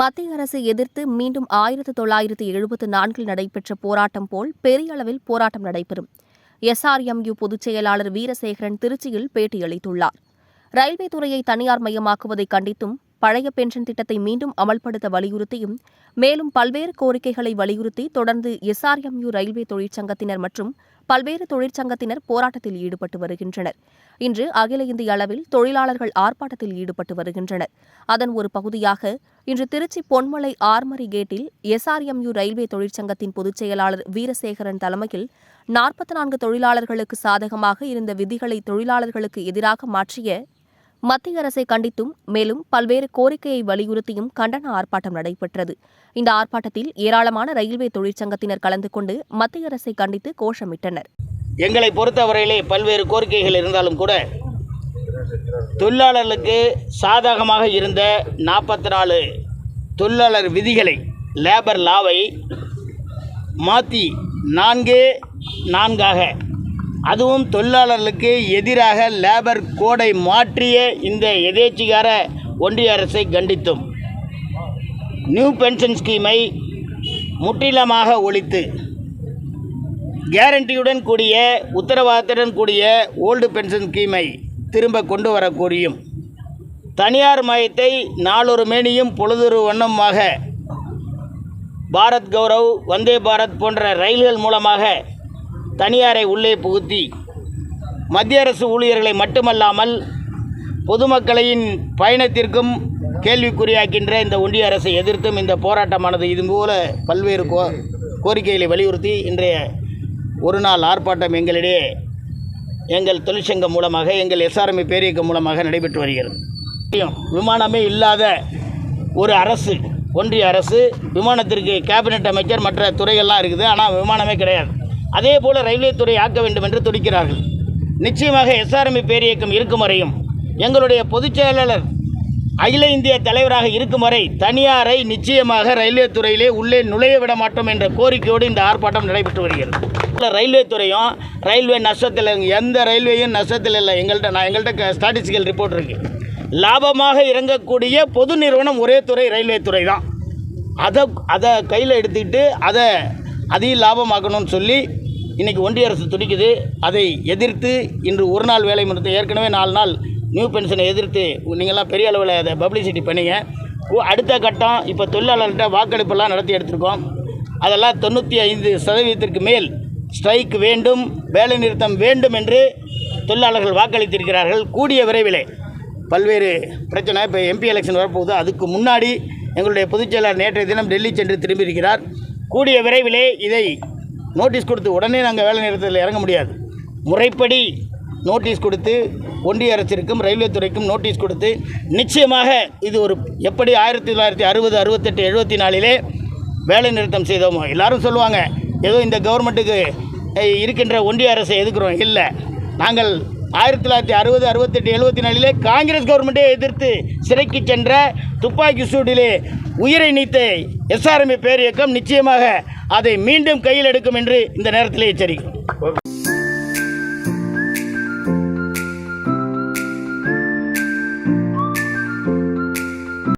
மத்திய அரசை எதிர்த்து மீண்டும் ஆயிரத்து தொள்ளாயிரத்து எழுபத்து நான்கில் நடைபெற்ற போராட்டம் போல் பெரிய அளவில் போராட்டம் நடைபெறும். எஸ்ஆர்எம்யூ பொதுச் செயலாளர் வீரசேகரன் திருச்சியில் பேட்டியளித்துள்ளார். ரயில்வே துறையை தனியார் மயமாக்குவதை கண்டித்தும் பழைய பென்ஷன் திட்டத்தை மீண்டும் அமல்படுத்த வலியுறுத்தியும் மேலும் பல்வேறு கோரிக்கைகளை வலியுறுத்தி தொடர்ந்து எஸ்ஆர்எம்யூ ரயில்வே தொழிற்சங்கத்தினர் மற்றும் பல்வேறு தொழிற்சங்கத்தினர் போராட்டத்தில் ஈடுபட்டு வருகின்றனர். இன்று அகில இந்திய அளவில் தொழிலாளர்கள் ஆர்ப்பாட்டத்தில் ஈடுபட்டு வருகின்றனர். அதன் ஒரு பகுதியாக இன்று திருச்சி பொன்மலை ஆர்மரி கேட்டில் எஸ்ஆர்எம்யூ ரயில்வே தொழிற்சங்கத்தின் பொதுச் செயலாளர் வீரசேகரன் தலைமையில் நாற்பத்தி நான்கு தொழிலாளர்களுக்கு சாதகமாக இருந்த விதிகளை தொழிலாளர்களுக்கு எதிராக மாற்றிய மத்திய அரசை கண்டித்தும் மேலும் பல்வேறு கோரிக்கையை வலியுறுத்தியும் கண்டன ஆர்ப்பாட்டம் நடைபெற்றது. இந்த ஆர்ப்பாட்டத்தில் ஏராளமான ரயில்வே தொழிற்சங்கத்தினர் கலந்து கொண்டு மத்திய அரசை கண்டித்து கோஷமிட்டனர். எங்களை பொறுத்தவரையிலே பல்வேறு கோரிக்கைகள் இருந்தாலும் கூட தொழிலாளர்களுக்கு சாதகமாக இருந்த நாற்பத்தி நாலு தொழிலாளர் விதிகளை லேபர் லாவை மாற்றி நான்கு நான்காக அதுவும் தொழிலாளர்களுக்கு எதிராக லேபர் கோடை மாற்றிய இந்த எதேச்சிகார ஒன்றிய அரசை கண்டித்தும். நியூ பென்ஷன் ஸ்கீமை முற்றிலுமாக ஒழித்து கேரண்டியுடன் கூடிய உத்தரவாதத்துடன் கூடிய ஓல்டு பென்ஷன் ஸ்கீமை திரும்ப கொண்டு வரக்கூடியும் தனியார் மயத்தை நாளொரு மேனியும் பொழுதொரு வண்ணமாக பாரத் கௌரவ் வந்தே பாரத் போன்ற ரயில்கள் மூலமாக தனியாரை உள்ளே புகுத்தி மத்திய அரசு ஊழியர்களை மட்டுமல்லாமல் பொதுமக்களின் பயணத்திற்கும் கேள்விக்குறியாக்கின்ற இந்த ஒன்றிய அரசை எதிர்த்தும் இந்த போராட்டமானது இது போல பல்வேறு கோ கோரிக்கைகளை வலியுறுத்தி இன்றைய ஒரு நாள் ஆர்ப்பாட்டம் எங்களிடையே எங்கள் தொழிற்சங்கம் மூலமாக எங்கள் எஸ்ஆர்எம்இ பேரியக்கம் மூலமாக நடைபெற்று வருகிறது. விமானமே இல்லாத ஒரு அரசு ஒன்றிய அரசு விமானத்திற்கு கேபினெட் அமைச்சர் மற்ற துறைகள்லாம் இருக்குது. ஆனால் விமானமே கிடையாது. அதே போல் ரயில்வே துறை ஆக்க வேண்டும் என்று துடிக்கிறார்கள். நிச்சயமாக எஸ்ஆர்எம்ஐ பேரியக்கம் இருக்கும் வரையும் எங்களுடைய பொதுச் செயலாளர் அகில இந்திய தலைவராக இருக்கும் வரை தனியாரை நிச்சயமாக ரயில்வே துறையிலே உள்ளே நுழைய விட மாட்டோம் என்ற கோரிக்கையோடு இந்த ஆர்ப்பாட்டம் நடைபெற்று வருகிறது. ரயில்வே துறையும் ரயில்வே நஷ்டத்தில் எந்த ரயில்வேயும் நஷ்டத்தில் இல்லை. எங்கள்கிட்ட நான் எங்கள்கிட்ட ஸ்டாட்டிஸ்டிக்கல் ரிப்போர்ட் இருக்குது லாபமாக இறங்கக்கூடிய பொது நிறுவனம் ஒரே துறை ரயில்வே துறை தான். அதை அதை கையில் எடுத்துக்கிட்டு அதை அதையும் லாபமாக்கணும்னு சொல்லி இன்றைக்கி ஒன்றிய அரசு துடிக்குது. அதை எதிர்த்து இன்று ஒரு நாள் வேலை நிறுத்தம் ஏற்கனவே நாலு நாள் நியூ பென்ஷனை எதிர்த்து நீங்கள்லாம் பெரிய அளவில் அதை பப்ளிசிட்டி பண்ணீங்க. அடுத்த கட்டம் இப்போ தொழிலாளர்கிட்ட வாக்கெடுப்பெல்லாம் நடத்தி எடுத்திருக்கோம். அதெல்லாம் தொண்ணூற்றி ஐந்து சதவீதத்திற்கு மேல் ஸ்ட்ரைக் வேண்டும் வேலை நிறுத்தம் வேண்டும் என்று தொழிலாளர்கள் வாக்களித்திருக்கிறார்கள். கூடிய விரைவிலே பல்வேறு பிரச்சனை இப்போ எம்பி எலெக்ஷன் வரப்போகுது. அதுக்கு முன்னாடி எங்களுடைய பொதுச் செயலாளர் நேற்றைய தினம் டெல்லி சென்று திரும்பியிருக்கிறார். கூடிய விரைவிலே இதை நோட்டீஸ் கொடுத்து உடனே நாங்கள் வேலை நிறுத்தத்தில் இறங்க முடியாது. முறைப்படி நோட்டீஸ் கொடுத்து ஒன்றிய அரசிற்கும் ரயில்வே துறைக்கும் நோட்டீஸ் கொடுத்து நிச்சயமாக இது ஒரு எப்படி ஆயிரத்தி தொள்ளாயிரத்தி அறுபது அறுபத்தெட்டு எழுபத்தி நாலிலே வேலை நிறுத்தம் செய்தோமோ? எல்லாரும் சொல்லுவாங்க ஏதோ இந்த கவர்மெண்ட்டுக்கு இருக்கின்ற ஒன்றிய அரசை எதுக்குறோம் இல்லை நாங்கள் ஆயிரத்தி தொள்ளாயிரத்தி அறுபது அறுபத்தெட்டு எழுபத்தி நாலிலே காங்கிரஸ் கவர்மெண்ட்டை எதிர்த்து சிறைக்கு சென்ற துப்பாக்கி சூட்டிலே உயிரை நீத்த எஸ்ஆர்எம்பி பேரியக்கம் நிச்சயமாக அதை மீண்டும் கையில் எடுக்கும் என்று இந்த நேரத்தில் எச்சரிக்கும்